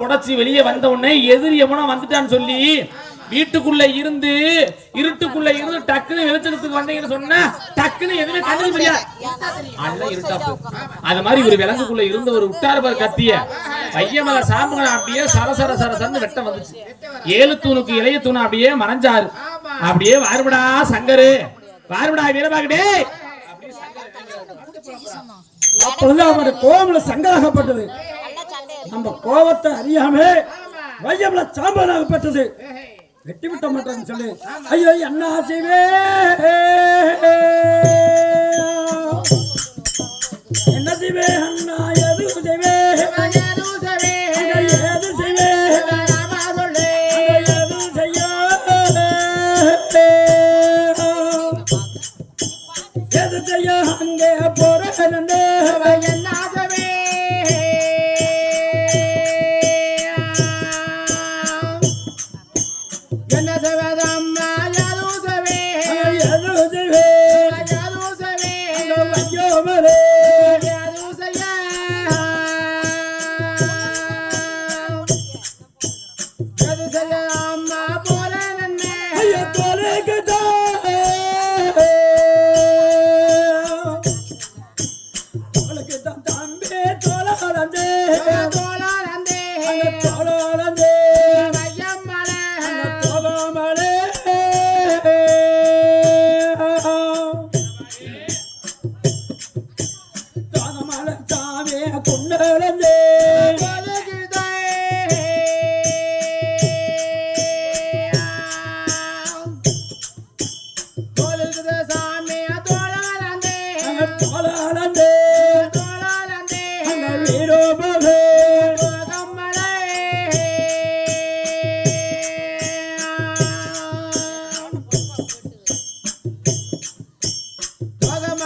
உடைச்சு வெளியே வந்த உடனே எதிரி எவனோ வந்துட்டான்னு சொல்லி வீட்டுக்குள்ள இருந்து இருட்டுக்குள்ள இருந்து டக்குன்னு வெளிச்சத்துக்கு வந்தீங்கன்னு சொன்னா டக்குன்னு எதுவுமே கண்ணுக்கு தெரியாது அது மாதிரி ஒரு விலங்குக்குள்ள இருந்த ஒரு விட்டார பாரு கத்திய. பையமல சாம்புகளை அப்படியே சரசர சரசரன்னு வெட்டம் வந்துச்சு. ஏழு தூணுக்கு இளைய தூணு அப்படியே மறைஞ்சாரு. அப்படியே வாருபடா சங்கரு. வாருபடா வீரபாகடே. அப்பொழுது அவருடைய கோபம்ல சங்கராகப்பட்டது. நம்ம கோபத்தை அறியாம வையம்ல பெற்றது. வெட்டி விட்ட மாட்டேன்னு சொல்லி. ஐயோ என்ன செய்வே. என்ன செய்வே அண்ணா?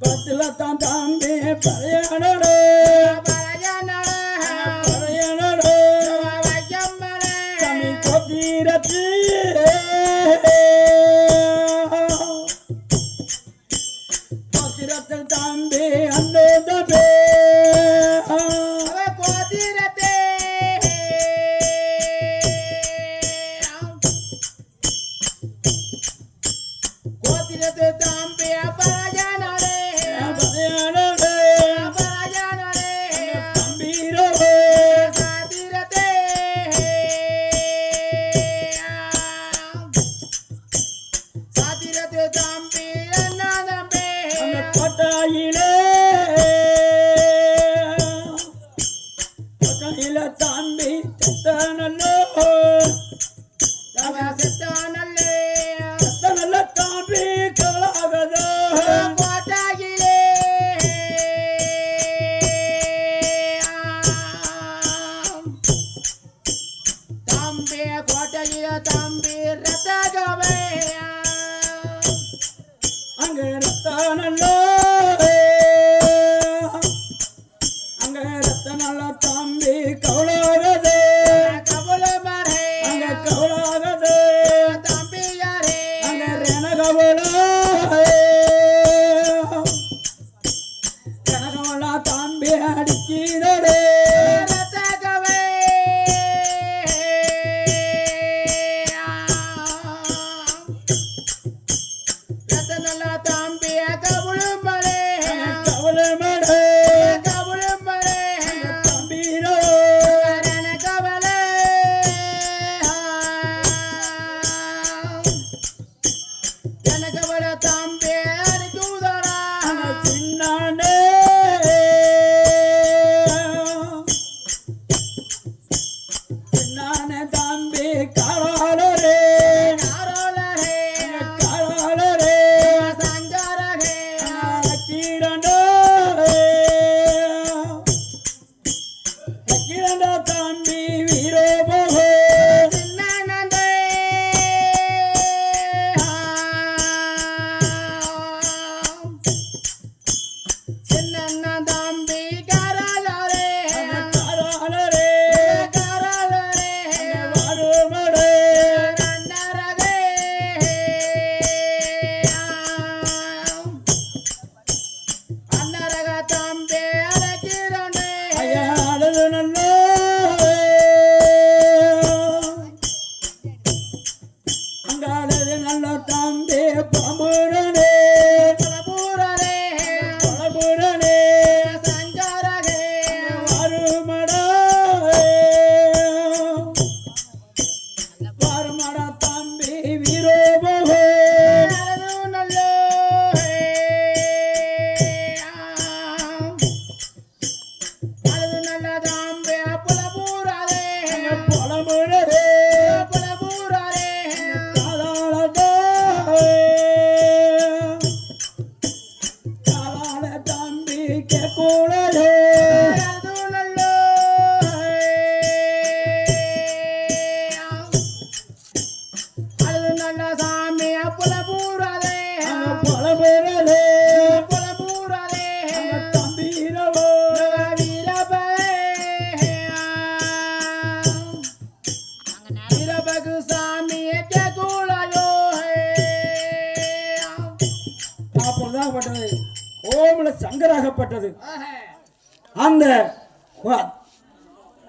Patla tandambe pare Yeah. தம்பி கோட்டலிய தம்பி ரத்தகவே அங்கே ரத்தனல்லோ அப்பொழுதாகப்பட்டது கோமல சங்கராகப்பட்டது. அந்த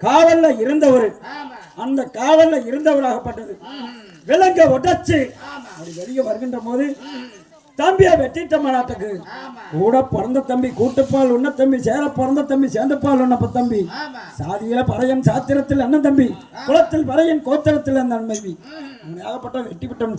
காவல்ல இருந்தவர் அந்த காவல்ல இருந்தவராகப்பட்டது. விலங்க உடைச்சு ஆமா அப்படி வெளியே வருகின்ற போது தம்பியை வெட்டிட்ட மாநாட்டுக்கு கூட பிறந்த தம்பி கூட்டுப்பால் உண்ண தம்பி சேர பிறந்த தம்பி சேர்ந்தப்பால் உண்ணப்ப தம்பி. சாதியில பறையன் சாத்திரத்தில் அண்ணன் தம்பி. குளத்தில் பறையன் கோத்திரத்தில் அந்த தம்பி. ஏகப்பட்ட வெட்டி விட்டம்